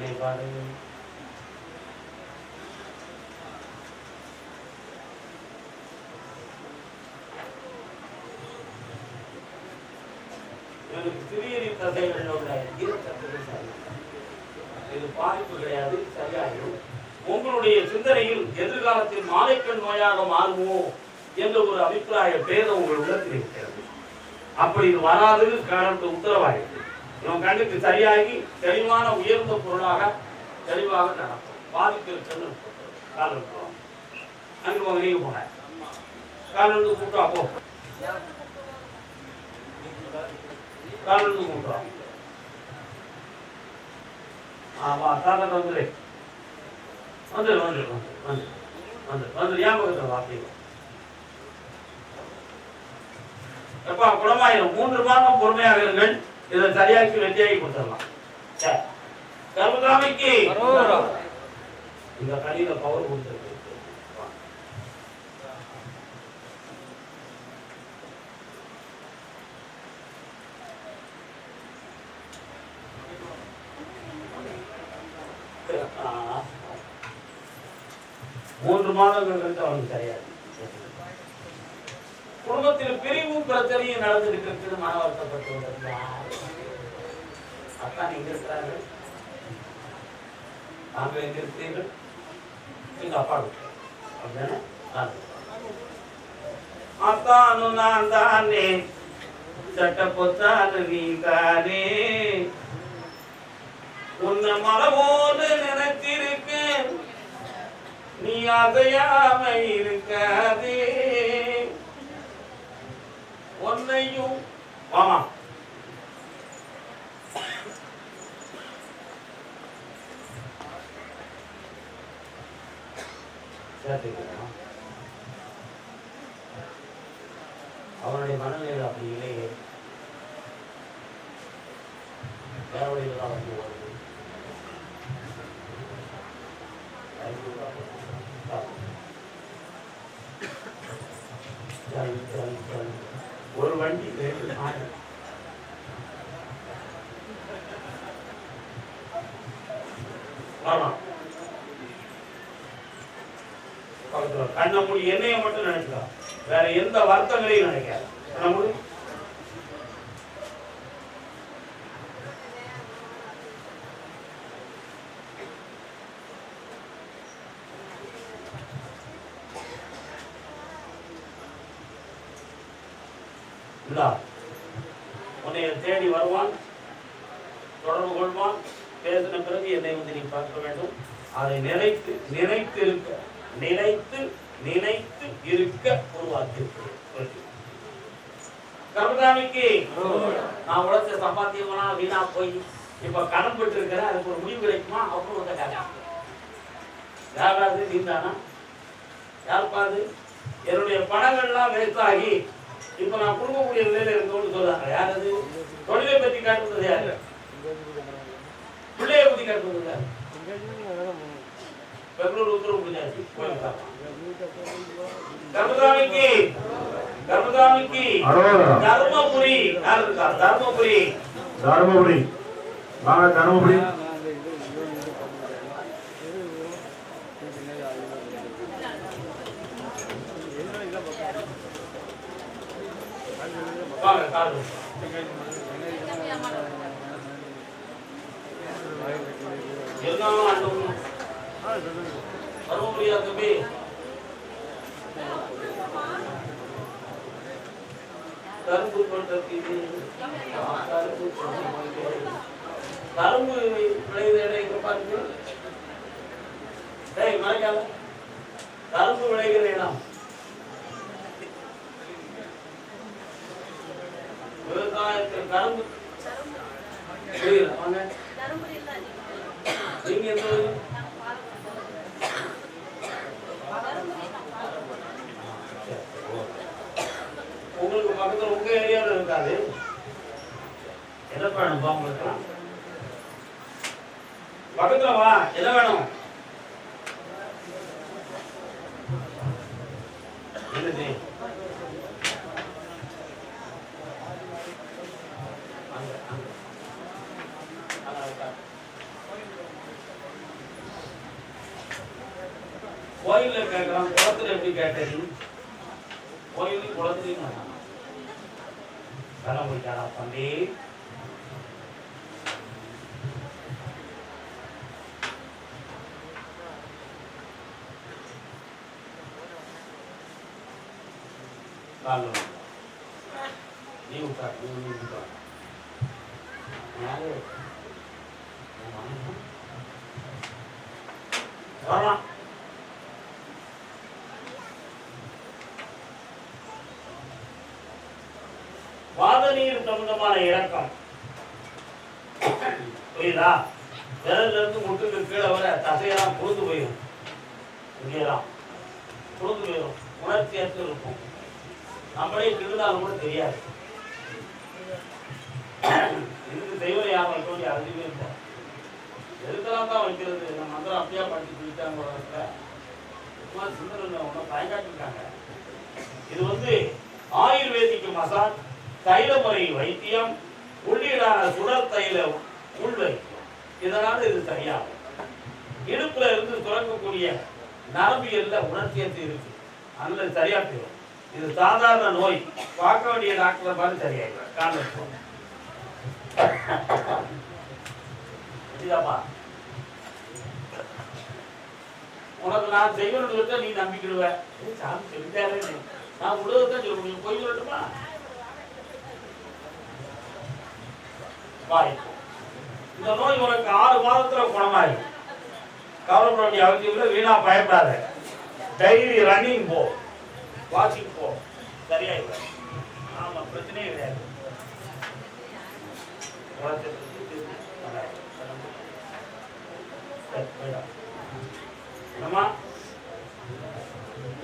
நினைப்பாரு இது பாதிப்பு கிடையாது சரியாயிடும் உங்களுடைய சிந்தனையில் எதிர்காலத்தில் மாலைக்கண் நோயாக மாறுமோ என்ற ஒரு அபிப்பிராய பேதம் உங்கள் உள்ளத்தில் இருக்கிறது அப்படி இது வராது கடந்த உத்தரவாயிருக்கு. இவன் கண்ணுக்கு சரியாகி தெளிவான உயர்ந்த பொருளாக தெளிவாக நடக்கும். பாதிப்பு இருக்குன்னு கால் அங்கே போங்க நீங்க போங்க. கால் இருந்து கூட்டா போ. கால் இருந்து கூட்டா ஆமா தாத்தா வந்துரு. வந்துரு வந்துரு வந்துரு வந்துரு வந்துரு வந்துரு. ஏன் பக்கத்தில் வார்த்தைங்க எப்பா குணமாயிரும். மூன்று மாதம் பொறுமையாக இருங்கள். இதை சரியாக்கி வெற்றியாகி கொடுத்துடலாம். கர்மகாமிக்கு இந்த கடியில பவர் கொடுத்துருக்கு. மூன்று மாதங்கள் கழித்து அவனுக்கு சரியாது குடும்பத்தில் பிரிவும் பிரச்சனையும் நடந்திருக்கிறது மன வருத்தப்பட்டு வந்திருக்கிறார் அக்கா இருக்கிறார்கள். தாங்கள் எங்க இருக்கிறீர்கள் எங்க அப்பா வீட்டுல. அப்படிதானே? ஆ. அத்தானு நான் தானே. சட்ட பொத்தானு நீ தானே உன்னை மலவோடு நினைச்சிருக்கேன் நீ அதையாம இருக்காதே. உன்னையும் வாமா சேர்த்துக்கலாம் அவனுடைய மனநிலை அப்படி இல்லையே வேற வழியில் தான் வந்து வருது சரி, சரி, ஒரு வண்டி ரெண்டு மாடு வரலாம் பக்கத்துல கண்ணை மூடி என்னைய மட்டும் நினைக்கலாம் வேற எந்த வருத்தங்களையும் நினைக்காது. கண்ணை மூடி? உன்னை தேடி வருவான் தொடர்பு கொள்வான் பேசின பிறகு என்னை வந்து நீ பார்க்க வேண்டும். அதை நினைத்து நினைத்து இருக்க நினைத்து நினைத்து இருக்க உருவாக்கியிருக்கிறேன் கருணாமிக்கு நான் உழைச்ச சம்பாத்தியமெல்லாம் வீணா போய் இப்ப கடன் பெற்று இருக்கிறேன் அதுக்கு ஒரு முடிவு கிடைக்குமா? அப்புறம் வந்து கேட்க யாராவது நீந்தானா யாருப்பா அது என்னுடைய பணங்கள்லாம் வேஸ்ட் ஆகி இப்ப நான் கொடுக்கக்கூடிய நிலையில இருக்கோம்னு சொல்றாங்க. யார் அது? தொழிலை பத்தி காட்டுறது யாரு? பிள்ளைய பத்தி காட்டுறது யாரு? బెంగళూరు ఉత్తరం గురించి ధర్మధామికి ధర్మధామికి ధర్మపురి ధర్మపురి ధర్మపురి బాగా ధర్మపురి ఎన్నో అంటున్నాం கரும்பு விளையுத இடம் பாருங்க. கரும்பு விளைகிற இடம். விவசாயத்தில் கரும்பு புரியல. வாங்க நீங்க எந்த இருக்காது எதை வேணும் பா பக்கத்துல வா என்ன வேணும்? என்னது? கோயிலில் கேட்கலாம் குளத்தில் எப்படி கேட்டது? கோயிலையும் குளத்துலையும் வேணாம் கடன் போயிட்டாரா தம்பி காலம் நீ உட்கார் நீ நீ உட்கார் யாரு வரலாம் வாதநீர் சம்பந்தமான இறக்கம் புரியுதா? விரல்ல இருந்து முட்டுக்கு கீழே வர தசையெல்லாம் புழுந்து போயிடும் இங்கேதான் புழுந்து போயிடும் உணர்ச்சியற்று இருக்கும். நம்மளே கிருந்தாலும் கூட தெரியாது. இதுக்கு தெய்வம் யாரும் சொல்லி வேண்டிய இல்லை. எதுக்கெல்லாம் தான் வைக்கிறது? இந்த மந்திரம் அப்படியே படிச்சு குடிச்சாங்க உலகத்துல சும்மா சிந்தனை ஒன்றும் பயங்காட்டிருக்காங்க. இது வந்து ஆயுர்வேதிக்கு மசாஜ் தைல முறை வைத்தியம் உள்ளீடான சுடர் தைல உள் வைத்தியம். இதனால இது சரியாகும். இடுப்புல இருந்து சுரக்கக்கூடிய நரம்பியல்ல உணர்ச்சியத்து இருக்கு. அதுல சரியா போயிடும். இது சாதாரண நோய். பார்க்க வேண்டிய டாக்டரை பார்த்து சரியாயிடும். காரணம் உனக்கு நான் செய்வனுக்கு நீ நம்பிக்கிடுவேன் சாமி சொல்லிட்டாரே. நான் உலகத்தான் சொல்ல முடியும். போய் சொல்லட்டுமா? வாய் இந்த நோய் உனக்கு ஆறு மாதத்துல குணமாயிடும் கவலைப்பட வேண்டிய அவசியம் இல்லை வீணா பயப்படாத. டெய்லி ரன்னிங் போ. வாக்கிங் போ. சரியாயிடும் ஆமா பிரச்சனையே கிடையாது.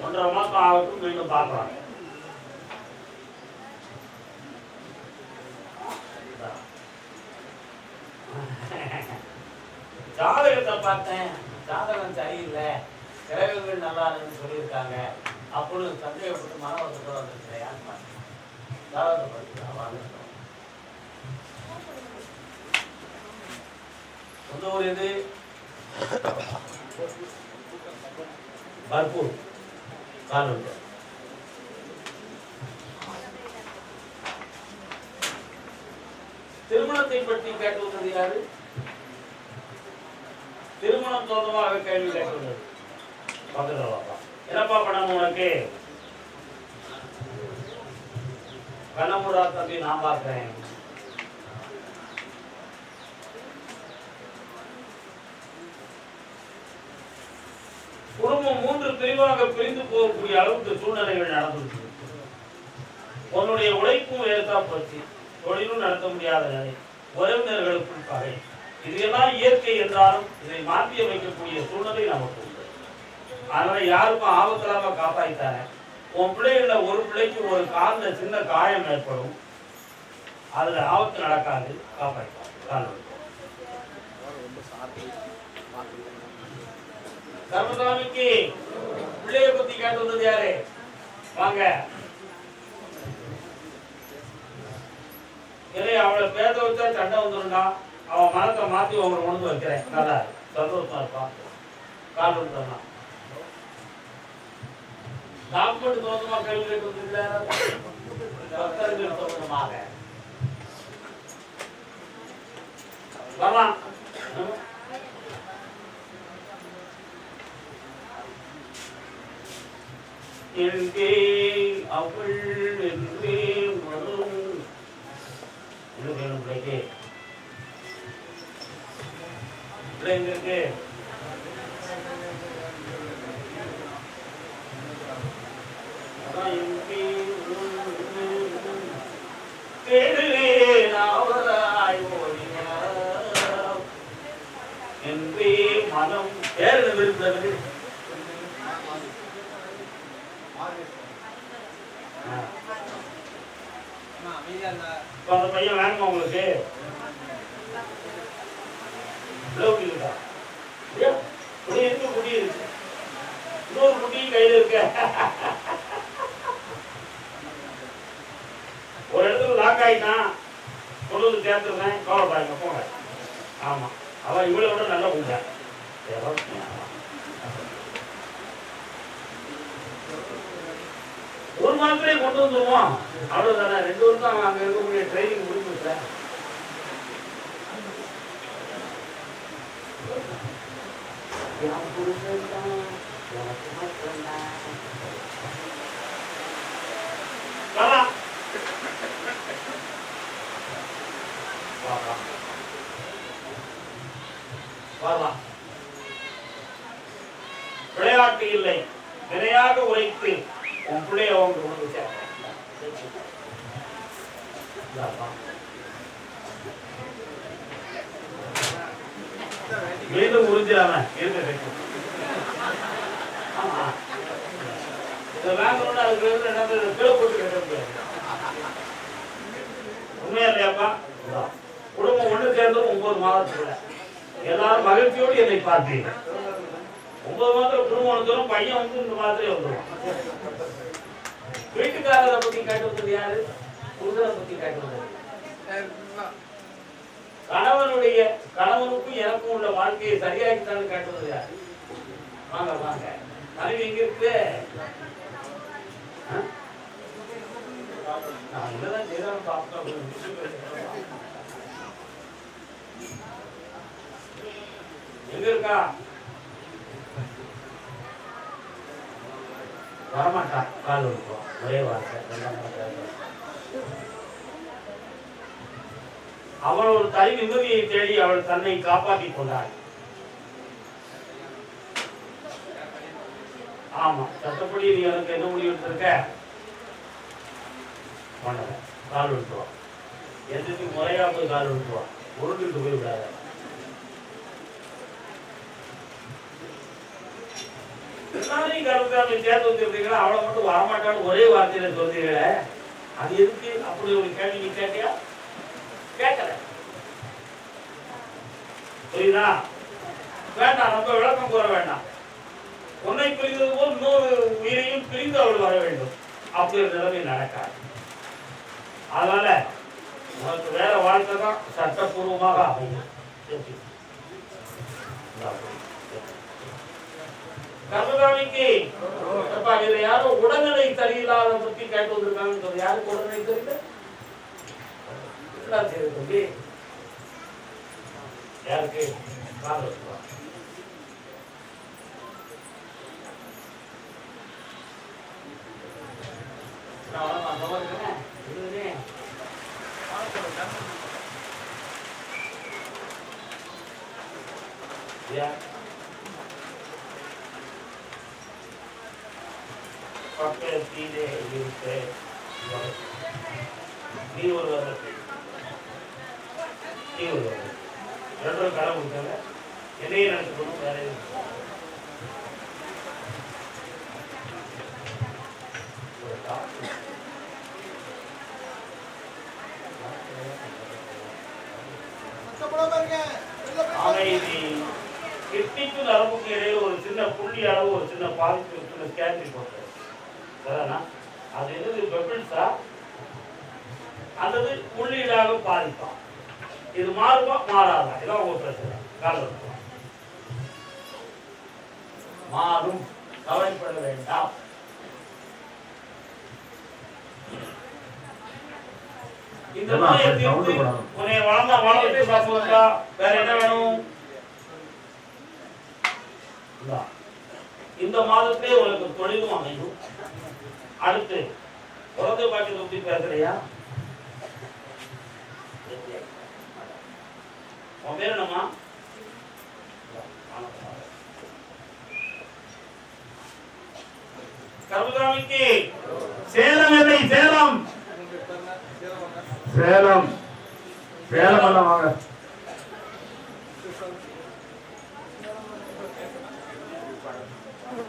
ஒன்றரை மாசம் ஆகட்டும் மீண்டும் பார்க்கலாம். ஜாதகத்தை பார்த்தேன். ஜாதகம் சரியில்லை. கிரகங்கள் நல்லா இருக்குன்னு சொல்லியிருக்காங்க. அப்படின்னு சந்தேகப்பட்டு மன வருத்தத்தோட வந்துருக்கிறேன். ஜாதகத்தை படிக்கலாம் சொந்த ஊர் எது? பர்பூர் காலூர். திருமணத்தை பற்றி கேட்டுள்ளது யாரு திருமணம் சொந்தமாக கேள்வி என்னப்பா பண்ணணும் உனக்கு? கண்ணமுடா தம்பி நான் பார்க்கிறேன். குடும்பம் மூன்று பிரிவாக பிரிந்து போகக்கூடிய அளவுக்கு சூழ்நிலைகள் நடந்துருக்கு. உன்னுடைய உழைப்பும் வேறுதான் போச்சு. தொழிலும் நடத்த முடியாத நிலை. உறவினர்களுக்கும் பகை. இதையெல்லாம் இயற்கை என்றாலும் இதை மாற்றி அமைக்கக்கூடிய சூழ்நிலை நமக்கு உண்டு. அதனால யாருக்கும் ஆபத்தில்லாம காப்பாய்த்தாங்க உன் பிள்ளைகள ஒரு பிள்ளைக்கு ஒரு கால்ல சின்ன காயம் ஏற்படும். அதுல ஆபத்து நடக்காது. காப்பாய்த்தாங்க கால் கர்மசாமிக்கு பிள்ளைய பத்தி கேட்டு வந்தது யாரு? வாங்க. இல்லை அவளை பேச வச்சா சண்டை வந்துடும்டா அவன் மனத்தை மாத்தி உங்களை உணர்ந்து வைக்கிறேன். நல்லா சந்தோஷமா இருப்பான் கால் வந்துடலாம் டாக்குமெண்ட் சம்பந்தமா கேள்வி கேட்டு வந்திருக்கிறார். பக்தர்கள் சம்பந்தமாக அந்த பையன் வேணுமா உங்களுக்கு? லவ் ஒரு எந்த இன்னொரு குடி கையில் இருக்க. ஒரு இடத்துல லாக் ஆயிட்டான் கொண்டு வந்து சேர்த்துருந்தேன் கவலைப்பாருங்க போங்க. ஆமாம் அவன் இவ்வளோ விட நல்லா கொடுத்தாங்க ஒரு கொண்டு வந்துருவான் அவ்வளவுதானே ரெண்டு வருஷம் அவன் அங்க இருக்கக்கூடிய ட்ரைனிங் முடிஞ்சுட்டா வரலாம். வரலாம். வரலாம். விளையாட்டு இல்லை வினையாக உரைத்து உன் பிள்ளைய அவங்க கொண்டு சேர்க்கிறேன் மீண்டும் உறிஞ்சிடாம இருக்க வைக்கும் ஆமா இதை வாங்கணும்னு அதுக்கு வந்து என்ன பண்ணுறது? கீழே போட்டு கட்ட முடியாது உண்மையா இல்லையாப்பா குடும்பம் ஒண்ணு சேர்ந்து ஒன்பது மாதத்துக்குள்ள எல்லாரும் மகிழ்ச்சியோடு என்னை பார்த்தீங்க ஒன்பது மாதத்துல குடும்பம் வந்துடும் பையன் வந்து இந்த மாதிரி வந்துடும் கேட்டது யாரு புருஷனை பத்தி கேட்டது கணவனுடைய கணவனுக்கும் எனக்கும் உள்ள வாழ்க்கையை சரியாக்கித்தான்னு கேட்டது யாரு? வாங்க வாங்க. மனைவி எங்க இருக்கு? எங்க இருக்கா? வரமாட்டா கால் இருக்கும் ஒரே வார்த்தை அவள் ஒரு தனி நிம்மதியை தேடி அவள் தன்னை காப்பாற்றிக் கொண்டாள். ஆமா சட்டப்படி நீ எனக்கு என்ன முடிவு எடுத்திருக்க? பண்ணல கால் விட்டுருவா எதுக்கு முறையா போய் கால் விட்டுருவா உருண்டுட்டு போய் விடாத. எல்லாரையும் கருத்தாமை சேர்த்து வச்சிருக்கீங்களா அவளை மட்டும் வரமாட்டான்னு ஒரே வார்த்தையில சொல்றீங்களே. அது எதுக்கு? அப்படி ஒரு கேள்வி நீ கேட்டியா? கேட்கல. புரியுதா? வேண்டாம் ரொம்ப விளக்கம் கூற வேண்டாம். உன்னை பிரிந்தது போல் இன்னொரு உயிரையும் பிரிந்து அவள் வர வேண்டும். அப்படி ஒரு நிலைமை நடக்காது. அதனால உனக்கு வேற வாழ்க்கை தான் சட்டப்பூர்வமாக அமையும். கர்மகாமிக்கு அப்பா இதுல யாரோ உடல்நிலை சரியில்லாத பத்தி கேட்டு வந்திருக்காங்கன்னு யாருக்கு உடல்நிலை தெரியல? என்னடா செய்யுது தம்பி யாருக்கு? Yeah. பக்கத்திலே இருக்க நீ ஒரு வரது நீ ஒரு வரது ரெண்டும் கடை கொடுத்தாங்க என்னையே நினைச்சுக்கணும் வேற ஒரு அமைதி இடையில ஒரு சின்ன புள்ளி அளவு ஒரு சின்ன பாதிப்பு ஸ்கேன் ரிப்போர்ட் சரிதானா அது என்னது அல்லது புள்ளியிடாக பாதிப்பா? இது மாறுமா மாறாதா? இதான் உங்க பிரச்சனை. காலம் மாறும். கவலைப்பட வேண்டாம். இந்த நோயை தீர்த்து. உன்னை வளர்ந்தா வச்சு பார்ப்போம்டா. வேற என்ன வேணும்? இந்தா. மாதத்திலே உனக்கு தொழிலும் அமையும். அடுத்து குழந்தை பாக்கியத்தை பத்தி பேசுறியா? உன் பேர் என்னம்மா? கருதாமிக்கு சேலம் இல்லை சேலம். சேலம். சேலம் எல்லாம் வாங்க.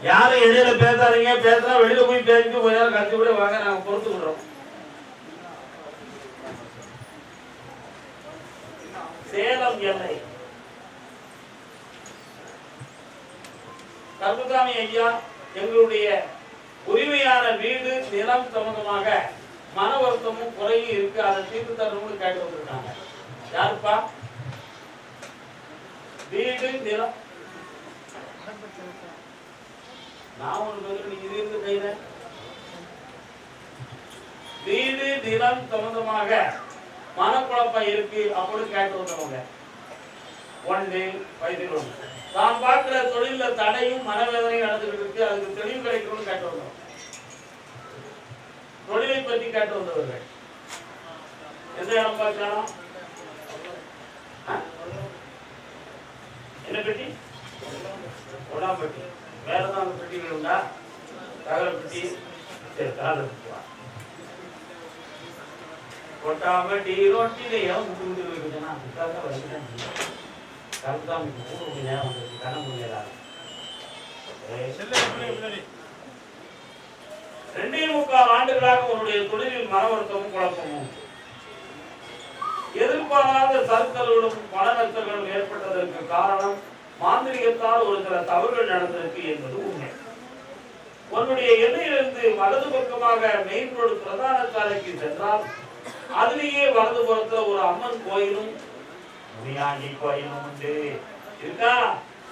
யாரும் இடையில பேசாதீங்க. பேசுனா வெளியில போய் பேசிட்டு போய் கட்சி கூட வாங்க நாங்க பொறுத்துக்கிறோம் சேலம் எல்லை. கருப்புசாமி ஐயா எங்களுடைய உரிமையான வீடு நிலம் சம்பந்தமாக மன வருத்தமும் குறையும் இருக்கு. அதை தீர்த்து தரணும்னு கேட்டு வந்திருக்காங்க. யாருப்பா? வீடு நிலம். நான் ஒண்ணு இது இருந்து கையில வீடு நிலம் சம்பந்தமாக மனக்குழப்பம் இருக்கு அப்படின்னு கேட்டு வந்தவங்க ஒன்று வயதில் ஒன்று தான் பார்க்கிற தொழில தடையும் மனவேதனையும் நடந்துகிட்டு இருக்கு. அதுக்கு தெளிவு கிடைக்கணும்னு கேட்டு வந்தோம் தொழிலை பற்றி கேட்டு வந்தவர்கள் எந்த இடம் பார்க்கலாம்? என்ன பெட்டி? உடாம்பட்டி வேற ஏதாவது பெட்டிகள் உண்டா? தகவல் பெட்டி சரி முட்டு அதுக்காக கருத்தாமி நேரம் வந்துருக்கு முடியல ரெண்டே முக்கால் ஆண்டுகளாக உன்னுடைய தொழிலில் மன வருத்தமும் குழப்பமும். எதிர்பாராத சறுக்கல்களும் பண நஷ்டங்களும் ஏற்பட்டதற்கு காரணம் மாந்திரிகத்தால் ஒரு சில தவறுகள் நடந்திருக்கு என்பது உண்மை. உன்னுடைய எண்ணெயிலிருந்து வலது பக்கமாக மெயின் ரோடு பிரதான சாலைக்கு சென்றால் அதிலேயே வலது புறத்துல ஒரு அம்மன் கோயிலும் முனியாண்டி கோயிலும் உண்டு. இருக்கா?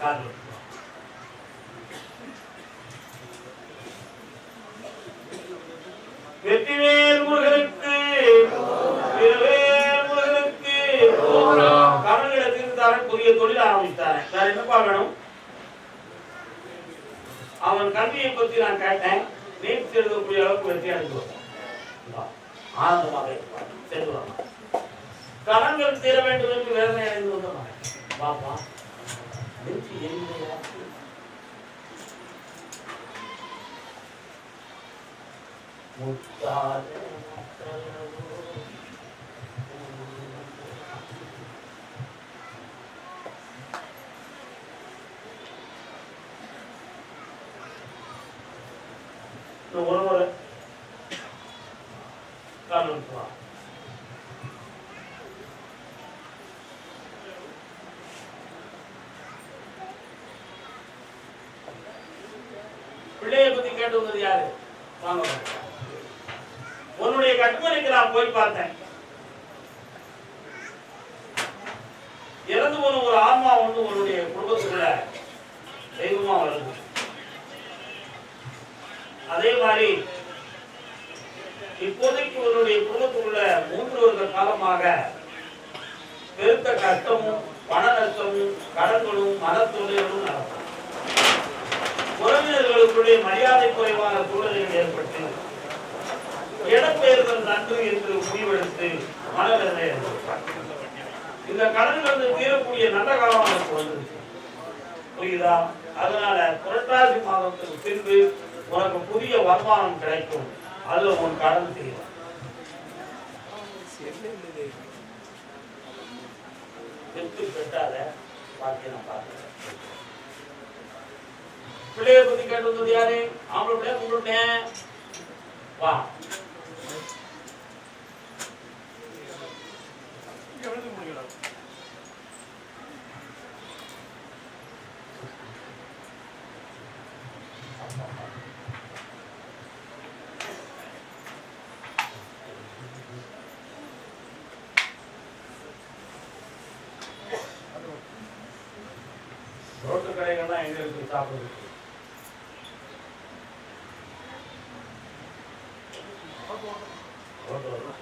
காது. வெற்றிவே ஆரம்பித்தாரன் வேணும் அவன் கல்வியை பற்றி நான் கேட்டேன். நீட் எழுதக்கூடிய அளவுக்கு வெற்றியாக அடைந்து ஆனந்தமாக இருப்பான். செல்வாங்க கடன்கள் தீர வேண்டும் என்று வேதனை அடைந்து வந்த மகன். பாப்பா நெஞ்சு எளிமையா முத்தாத இன்னும் ஒரு முறை கால் பிள்ளையை பத்தி கேட்டு வந்தது யாரு? வாங்க. உன்னுடைய கட்டுமனைக்கு நான் போய் பார்த்தேன். இறந்து போன ஒரு ஆன்மா வந்து உன்னுடைய குடும்பத்துக்குள்ள தெய்வமா வருது. அதே மாதிரி இப்போதைக்கு இவருடைய குடும்பத்துக்குள்ள மூன்று வருட காலமாக பெருத்த கஷ்டமும் பண நஷ்டமும் கடன்களும் மனத்தொழில்களும் நடக்கும். உறவினர்களுக்குள்ளே மரியாதை குறைவான சூழலில் ஏற்பட்டு இடம்பெயர்தல் நன்று என்று முடிவெடுத்து மனநிலை இந்த கடன்களுக்கு தீரக்கூடிய நல்ல காலமாக வந்துருச்சு. புரியுதா? அதனால புரட்டாசி மாதத்துக்கு பின்பு உனக்கு புதிய வருமானம் கிடைக்கும். அதுல உன் கடன் தெரியும். வெற்றி பெற்றாத பாக்கி நான் பார்க்கிறேன். பிள்ளைய பத்தி கேட்டு வந்தது யாரு? ஆம்பளை பிள்ளைய பொம்பளை வா. ரோட்டு கடைகள்லாம் எங்க இருக்கு சாப்பிடுறது ரோட்டு வரும்.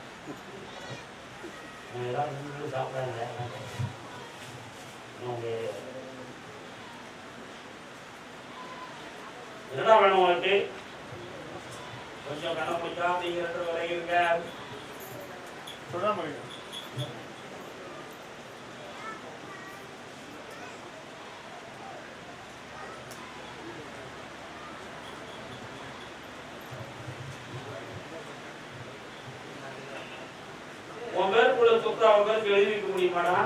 அவங்க எல்லாம் நின்று சாப்பிடாங்க அவங்க என்னடா வேணும் உனக்கு கொஞ்சம் கண்ண முடிச்சா நீங்க ரெண்டு விளையுங்க உன் பேருக்குள்ள சொத்து அவன் பேருக்கு எழுதி வைக்க முடியுமாடா?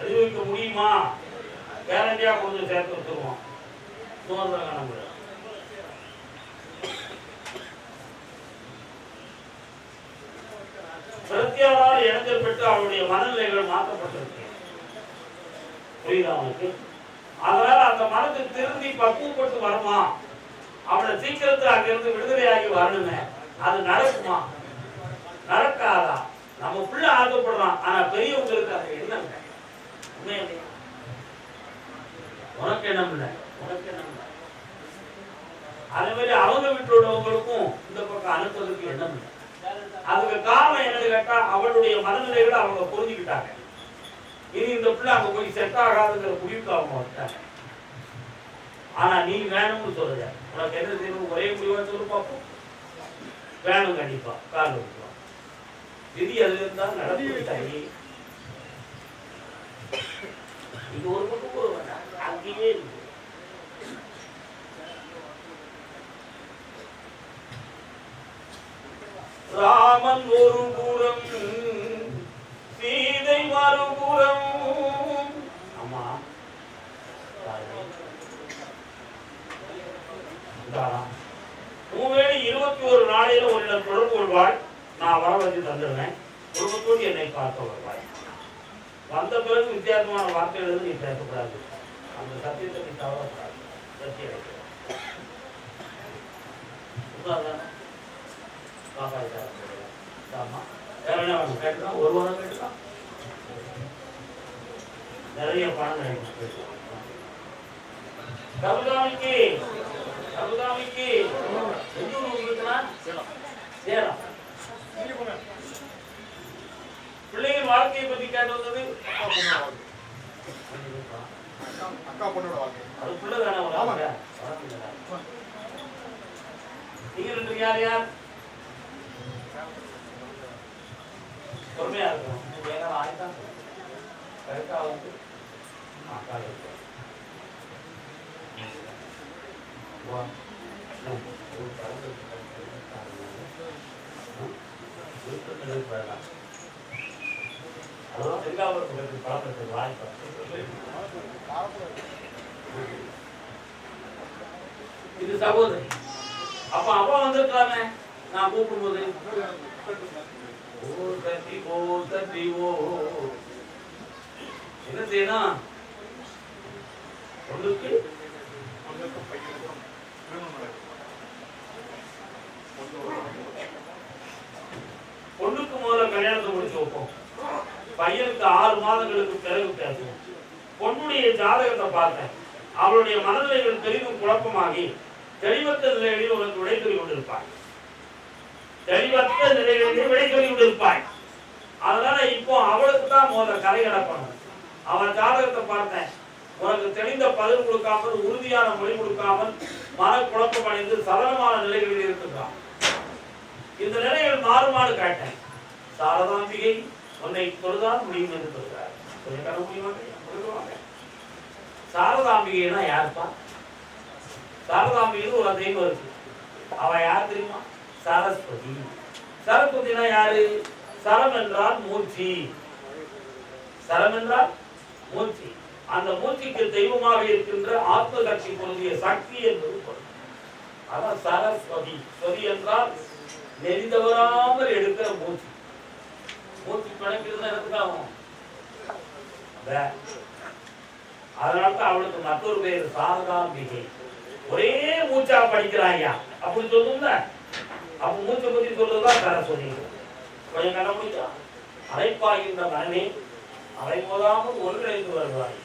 எழுதி வைக்க முடியுமா? கேரண்டியா கொஞ்சம் சேர்த்து வச்சிருவோம். சுதந்திர காலம் பிரத்யாவால் இணைஞ்சல் பெற்று அவருடைய மனநிலைகள் மாற்றப்பட்டிருக்கு. புரியுதா அவனுக்கு அதனால அந்த மனத்தை திருந்தி பக்குவப்பட்டு வருமா அவனை சீக்கிரத்தில் அங்கிருந்து விடுதலையாகி வரணுமே. அது நடக்குமா? நடக்காதா? நம்ம பிள்ளை ஆசைப்படுறான் ஆனா பெரியவங்களுக்கு அது என்னங்க? உண்மையா உனக்கு என்ன இல்லை. உனக்கு என்ன அதே மாதிரி அவங்க வீட்டில் உள்ளவங்களுக்கும் இந்த பக்கம் அனுப்புறதுக்கு எண்ணம் இல்லை. அதுக்கு காரணம் என்னன்னு கேட்டா அவளுடைய மனநிலைகளை அவங்க புரிஞ்சுக்கிட்டாங்க. இனி இந்த பிள்ளை அங்க போய் செட் ஆகாதுங்கிற முடிவுக்கு அவங்க வந்துட்டாங்க. ஆனா நீ வேணும்னு சொல்லுங்க உனக்கு என்ன செய்யணும் ஒரே முடிவாக சொல்லு பார்ப்போம். வேணும் கண்டிப்பா கால் விட்டுருவோம் விதி அதுல இருந்தா நடத்தி இது ஒரு பக்கம் போக வேண்டாம். அங்கேயே இருக்கு. ராமன் ஒரு புறம் சீதை மறுபுறம். ஆமா மூவேளை இருபத்தி ஒரு நாளையில உன்னிடம் தொடர்பு கொள்வாள் நான் வர வந்து தந்துடுவேன் குடும்பத்தோடு என்னை பார்க்க வருவாய். வந்த பிறகு வித்தியாசமான வார்த்தைகள் நீ பேசக்கூடாது. அந்த சத்தியத்தை நீ தவறக்கூடாது. சத்தியம் உண்மைதானே? ஒரு வாரம் கேட்டுக்கலாம். நிறைய பணம் கிடைக்கும் கேட்டுக்கலாம். கருதாமிக்கு எந்த ஊர் உங்களுக்குன்னா? சேலம் பிள்ளைகள் வாழ்க்கையை பத்தி கேட்டு வந்தது அக்கா பொண்ணோட வாழ்க்கை. அது பிள்ளை தானே. நீங்க ரெண்டு யார் யார்? பொறுமையா இருக்கணும். ஏன்னா ஆயிட்டா கரெக்டா வந்து அக்கா இருக்கு பழக்கத்துக்கு வாய்ப்பு இது சகோதரி. அப்ப அவன் வந்திருக்கலாமே? நான் கூப்பிடும்போது. ஓ ஓ ஓ. என்ன செய்யணும்? பொண்ணுக்கு முதல்ல கல்யாணத்தை முடிச்சு வைப்போம். பையனுக்கு ஆறு மாதங்களுக்கு பிறகு பேசுவோம். பொண்ணுடைய ஜாதகத்தை பார்த்தேன். அவளுடைய மனநிலைகள் பெரிதும் குழப்பமாகி தெளிவற்ற நிலைகளில் உனக்கு விடை சொல்லி கொண்டிருப்பாய் தெளிவற்ற நிலைகளில் விடை சொல்லி கொண்டிருப்பாய் அதனால இப்போ அவளுக்கு தான் முதல்ல கரை கிடப்பணும் அவன் ஜாதகத்தை பார்த்தேன். உனக்கு தெளிந்த பதில் கொடுக்காமல் உறுதியான மொழி கொடுக்காமல் மனக்குழப்பம் அடைந்து சரளமான நிலைகளில் இருக்கின்றான். இந்த நிலைகள் மாறுமாறு கேட்டேன் சாரதாம்பிகை உன்னை தொழுதான் முடியும் என்று சொல்கிறார். முடியுமா சாரதாம்பிகைனா யாருப்பா? சாரதாம்பிகைன்னு ஒரு தெய்வம் இருக்கு. அவ யார் தெரியுமா? சரஸ்வதி. சரஸ்வதினா யாரு? சரம் என்றால் மூர்த்தி. சரம் என்றால் மூர்த்தி. அந்த மூர்த்திக்கு தெய்வமாக இருக்கின்ற ஆத்ம கட்சி பொருந்திய சக்தி என்பது பொருள் சரஸ்வதி. சொதி என்றால் நெறி தவறாமல் எடுக்கிற மூச்சு. மூச்சு பிணைக்கிறது எனக்கு ஆகும். அதனால தான் அவளுக்கு மற்றொரு பேர் சாரதாம்பிகை. ஒரே மூச்சா படிக்கிறாயா? அப்படி சொல்லுங்க அப்ப மூச்சை பத்தி சொல்றதுதான் சரஸ்வதி. கொஞ்சம் கண்டுபிடிச்சா அரைப்பாகின்ற மனமே அரை போதாமல் ஒன்றிணைந்து வருவார்கள்